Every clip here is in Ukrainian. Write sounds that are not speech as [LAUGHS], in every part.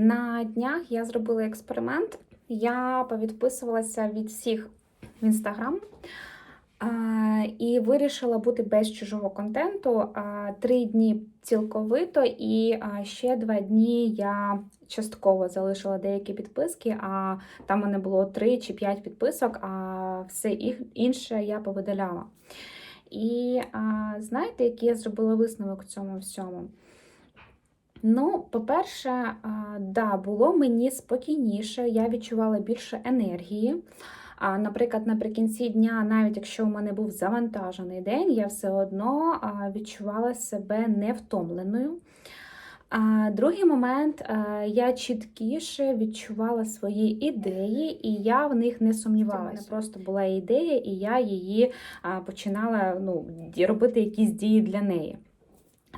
На днях я зробила експеримент. Я повідписувалася від всіх в інстаграм і вирішила бути без чужого контенту. Три дні цілковито, і ще два дні я частково залишила деякі підписки. А там мене було три чи п'ять підписок, а все інше я повидаляла. І знаєте, який я зробила висновок в цьому всьому? Ну, по-перше, да, було мені спокійніше, я відчувала більше енергії. А, Наприклад, наприкінці дня, навіть якщо у мене був завантажений день, я все одно відчувала себе невтомленою. А другий момент, я чіткіше відчувала свої ідеї, і я в них не сумнівалася. У мене просто була ідея, і я її починала ну, робити якісь дії для неї.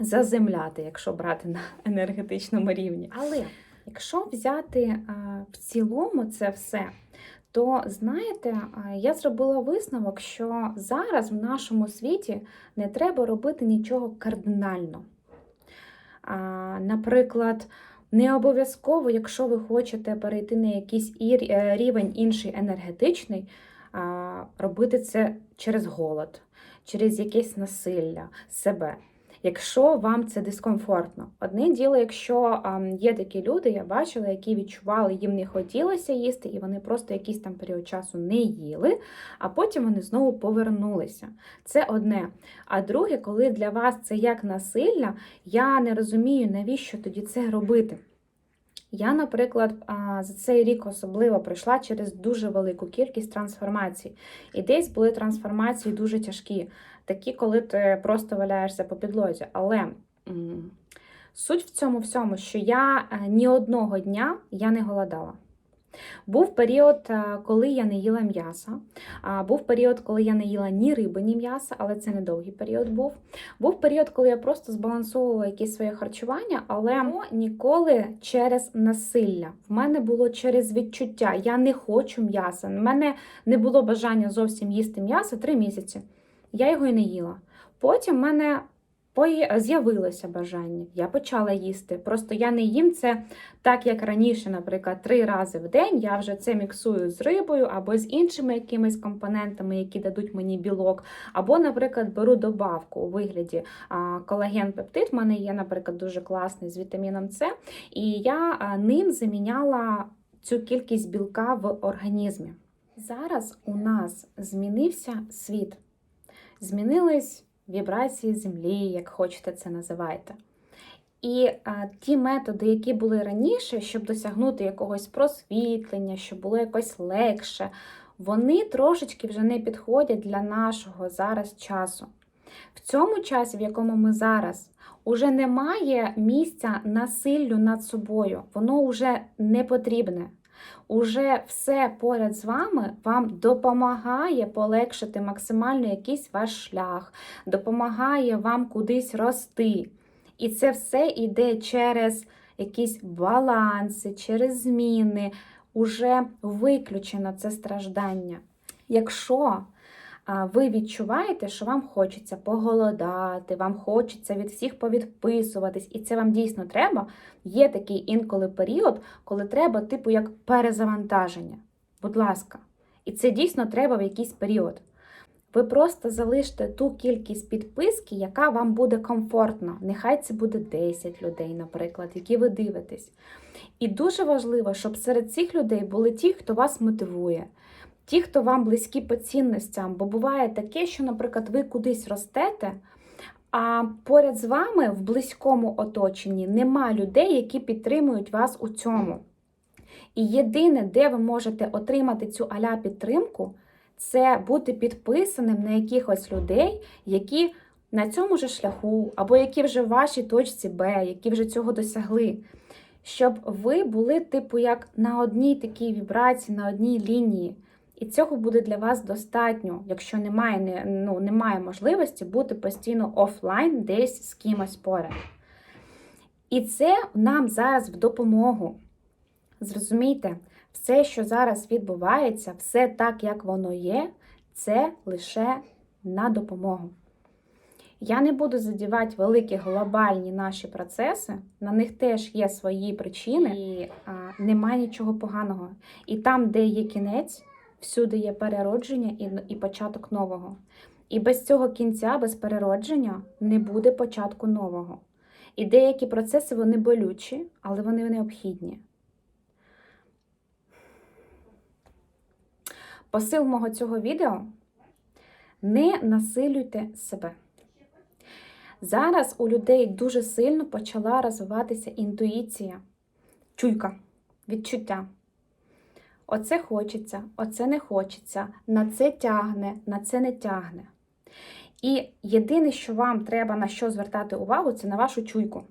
Заземляти, якщо брати на енергетичному рівні. Але якщо взяти а, в цілому це все, то знаєте, а, я зробила висновок, що зараз в нашому світі не треба робити нічого кардинально. Наприклад, не обов'язково, якщо ви хочете перейти на якийсь е, рівень інший енергетичний, робити це через голод, через якесь насилля себе. Якщо вам це дискомфортно, одне діло, якщо є такі люди, я бачила, які відчували, їм не хотілося їсти, і вони просто якийсь там період часу не їли, а потім вони знову повернулися. Це одне. А друге, коли для вас це як насилля, я не розумію, навіщо тоді це робити. Я, наприклад, за цей рік особливо пройшла через дуже велику кількість трансформацій. І десь були трансформації дуже тяжкі, такі, коли ти просто валяєшся по підлозі. Але суть в цьому всьому, що я е, ні одного дня я не голодала. Був період, е, коли я не їла м'яса. Був період, коли я не їла ні риби, ні м'яса, але це недовгий період був. Був період, коли я просто збалансовувала якісь своє харчування, але ніколи через насилля. В мене було через відчуття. Я не хочу м'яса. В мене не було бажання зовсім їсти м'ясо три місяці. Я його і не їла. Потім в мене з'явилося бажання. Я почала їсти. Просто я не їм це так, як раніше, наприклад, три рази в день. Я вже це міксую з рибою або з іншими якимись компонентами, які дадуть мені білок. Або, наприклад, беру добавку у вигляді а, колаген-пептид. В мене є, наприклад, дуже класний з вітаміном С, і я ним заміняла цю кількість білка в організмі. Зараз у нас змінився світ, змінились вібрації землі, як хочете це називайте. І а, ті методи, які були раніше, щоб досягнути якогось просвітлення, щоб було якось легше, вони трошечки вже не підходять для нашого зараз часу. В цьому часі, в якому ми зараз, уже немає місця насиллю над собою, воно вже не потрібне. Уже все поряд з вами вам допомагає полегшити максимально якийсь ваш шлях, допомагає вам кудись рости. І це все йде через якісь баланси, через зміни. Уже виключено це страждання. Якщо ви відчуваєте, що вам хочеться поголодати, вам хочеться від всіх повідписуватись, і це вам дійсно треба, є такий інколи період, коли треба, типу, як перезавантаження. Будь ласка, і це дійсно треба в якийсь період. Ви просто залиште ту кількість підписки, яка вам буде комфортна. Нехай це буде 10 людей, наприклад, які ви дивитесь. І дуже важливо, щоб серед цих людей були ті, хто вас мотивує, ті, хто вам близькі по цінностям. Бо буває таке, що, наприклад, ви кудись ростете, а поряд з вами в близькому оточенні нема людей, які підтримують вас у цьому. І єдине, де ви можете отримати цю аля підтримку, це бути підписаним на якихось людей, які на цьому же шляху, або які вже в вашій точці Б, які вже цього досягли. Щоб ви були, типу, як на одній такій вібрації, на одній лінії. І цього буде для вас достатньо, якщо немає, не- ну, немає можливості бути постійно офлайн десь з кимось поряд. І це нам зараз в допомогу. Зрозумійте, все, що зараз відбувається, все так, як воно є, це лише на допомогу. Я не буду задівати великі глобальні наші процеси, на них теж є свої причини, і а, немає нічого поганого. І там, де є кінець, всюди є переродження і, і початок нового. І без цього кінця, без переродження, не буде початку нового. І деякі процеси вони болючі, але вони необхідні. Посил мого цього відео не насилюйте себе. Зараз у людей дуже сильно почала розвиватися інтуїція, чуйка, відчуття. Оце хочеться, оце не хочеться, на це тягне, на це не тягне. І єдине, що вам треба на що звертати увагу, це на вашу чуйку.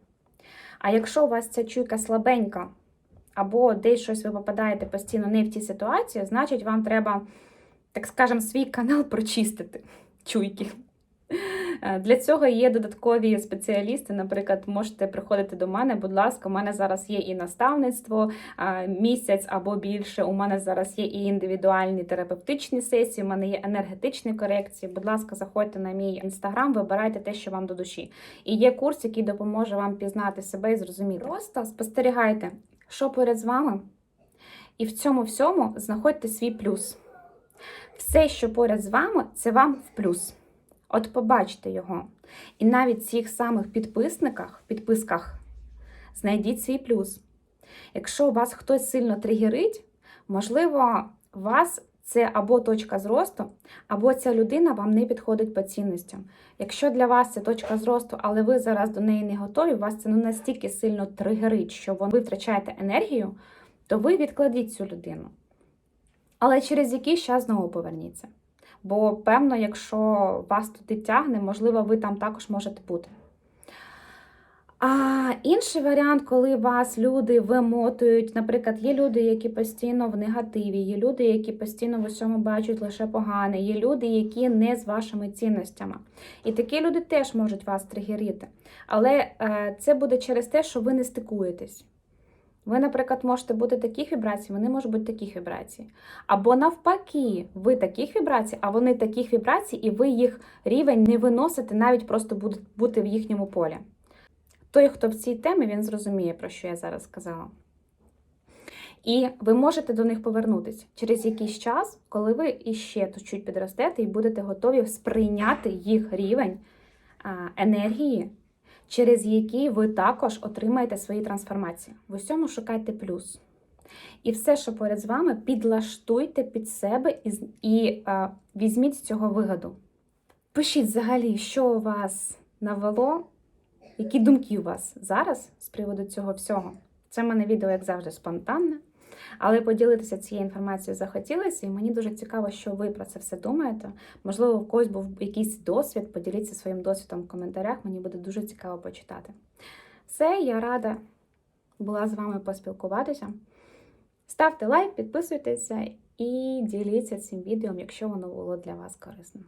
А якщо у вас ця чуйка слабенька, або десь щось ви попадаєте постійно не в ті ситуації, значить вам треба, так скажемо, свій канал [LAUGHS] прочистити чуйки. Е, Для цього є додаткові спеціалісти. Наприклад, можете приходити до мене, будь ласка, у мене зараз є і наставництво місяць або більше. У мене зараз є і індивідуальні терапевтичні сесії, у мене є енергетичні корекції. Будь ласка, заходьте на мій інстаграм, вибирайте те, що вам до душі. І є курс, який допоможе вам пізнати себе і зрозуміти. Просто спостерігайте, що поряд з вами, і в цьому всьому знаходьте свій плюс. Все, що поряд з вами, це вам в плюс. От побачте його. І навіть в цих самих підписниках, підписках знайдіть свій плюс. Якщо вас хтось сильно тригерить, можливо, вас це або точка зросту, або ця людина вам не підходить по цінностям. Якщо для вас це точка зросту, але ви зараз до неї не готові, вас це ну, настільки сильно тригерить, що ви втрачаєте енергію, то ви відкладіть цю людину. Але через якийсь час знову поверніться. Бо, певно, якщо вас туди тягне, можливо, ви там також можете бути. А інший варіант, коли вас люди вимотують, наприклад, є люди, які постійно в негативі, є люди, які постійно в усьому бачать лише погане, є люди, які не з вашими цінностями. І такі люди теж можуть вас тригерити. Але е, це буде через те, що ви не стикуєтесь. Ви, наприклад, можете бути таких вібрацій, вони можуть бути таких вібрацій. Або навпаки, ви таких вібрацій, а вони таких вібрацій, і ви їх рівень не виносите, навіть просто бути в їхньому полі. Той, хто в цій темі, він зрозуміє, про що я зараз сказала. І ви можете до них повернутися через якийсь час, коли ви іще чуть підростете і будете готові сприйняти їх рівень енергії, через який ви також отримаєте свої трансформації. В усьому шукайте плюс. І все, що поряд з вами, підлаштуйте під себе і, і а, візьміть з цього вигоду. Пишіть взагалі, що у вас навело, які думки у вас зараз з приводу цього всього. Це в мене відео, як завжди, спонтанне. Але поділитися цією інформацією захотілося, і мені дуже цікаво, що ви про це все думаєте. Можливо, в когось був якийсь досвід, поділіться своїм досвідом в коментарях, мені буде дуже цікаво почитати. Все, я рада була з вами поспілкуватися. Ставте лайк, підписуйтеся і діліться цим відео, якщо воно було для вас корисним.